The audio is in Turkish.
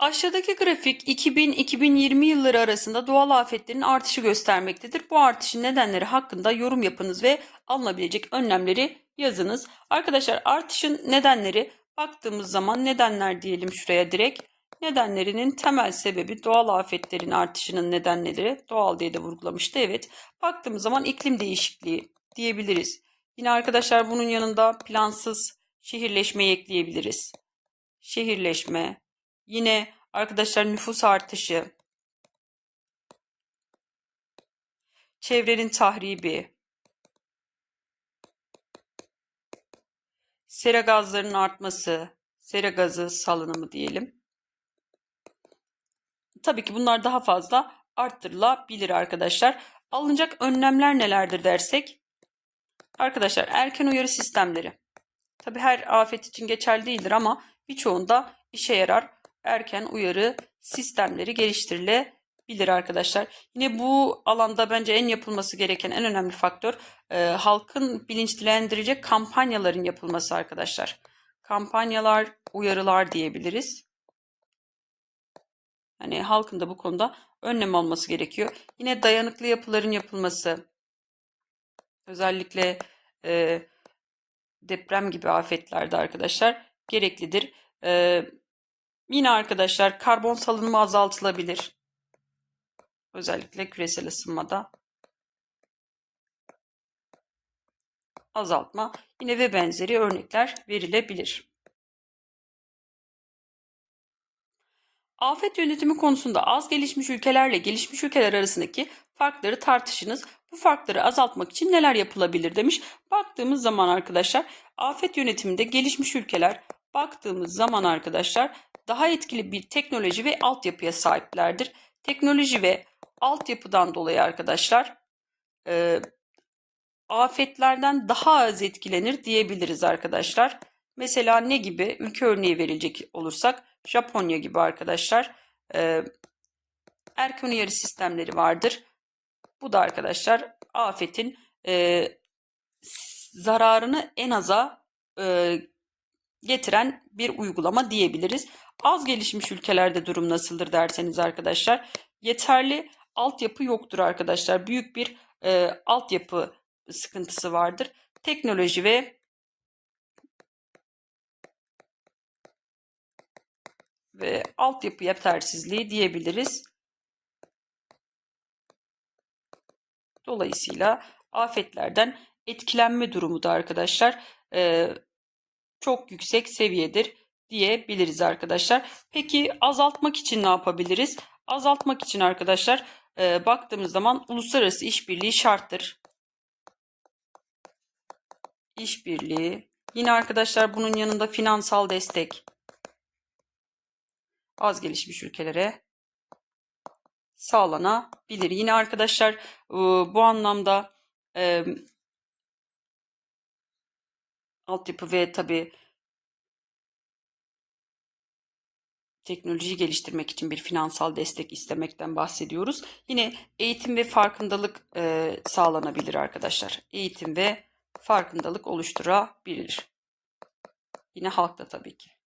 Aşağıdaki grafik 2000-2020 yılları arasında doğal afetlerin artışı göstermektedir. Bu artışın nedenleri hakkında yorum yapınız ve alınabilecek önlemleri yazınız. Arkadaşlar artışın nedenleri baktığımız zaman nedenler diyelim şuraya direkt. Nedenlerinin temel sebebi doğal afetlerin artışının nedenleri. Doğal diye de vurgulamıştı evet. Baktığımız zaman iklim değişikliği diyebiliriz. Yine arkadaşlar bunun yanında plansız şehirleşmeyi ekleyebiliriz. Şehirleşme, Yine arkadaşlar nüfus artışı, çevrenin tahribi, sera gazlarının artması, sera gazı salınımı diyelim. Tabii ki bunlar daha fazla arttırılabilir arkadaşlar. Alınacak önlemler nelerdir dersek? Arkadaşlar erken uyarı sistemleri. Tabii her afet için geçerli değildir ama birçoğunda işe yarar erken uyarı sistemleri geliştirilebilir arkadaşlar. Yine bu alanda bence en yapılması gereken en önemli faktör e, halkın bilinçlendirecek kampanyaların yapılması arkadaşlar. Kampanyalar, uyarılar diyebiliriz. Hani halkın da bu konuda önlem alması gerekiyor. Yine dayanıklı yapıların yapılması. Özellikle e, deprem gibi afetlerde arkadaşlar gereklidir. E, Yine arkadaşlar karbon salınımı azaltılabilir. Özellikle küresel ısınmada. Azaltma yine ve benzeri örnekler verilebilir. Afet yönetimi konusunda az gelişmiş ülkelerle gelişmiş ülkeler arasındaki farkları tartışınız. Bu farkları azaltmak için neler yapılabilir demiş. Baktığımız zaman arkadaşlar afet yönetiminde gelişmiş ülkeler baktığımız zaman arkadaşlar daha etkili bir teknoloji ve altyapıya sahiplerdir. Teknoloji ve altyapıdan dolayı arkadaşlar e, afetlerden daha az etkilenir diyebiliriz arkadaşlar. Mesela ne gibi? Ülke örneği verilecek olursak Japonya gibi arkadaşlar. E, erken uyarı sistemleri vardır. Bu da arkadaşlar afetin e, zararını en aza e, getiren bir uygulama diyebiliriz. Az gelişmiş ülkelerde durum nasıldır derseniz arkadaşlar yeterli altyapı yoktur arkadaşlar. Büyük bir e, altyapı sıkıntısı vardır. Teknoloji ve ve altyapı yetersizliği diyebiliriz. Dolayısıyla afetlerden etkilenme durumu da arkadaşlar e, çok yüksek seviyedir diyebiliriz arkadaşlar. Peki azaltmak için ne yapabiliriz? Azaltmak için arkadaşlar e, baktığımız zaman uluslararası işbirliği şarttır. İşbirliği. Yine arkadaşlar bunun yanında finansal destek. Az gelişmiş ülkelere sağlanabilir. Yine arkadaşlar e, bu anlamda e, altyapı ve tabi teknolojiyi geliştirmek için bir finansal destek istemekten bahsediyoruz. Yine eğitim ve farkındalık e, sağlanabilir arkadaşlar. Eğitim ve farkındalık oluşturabilir. Yine halkta tabii ki.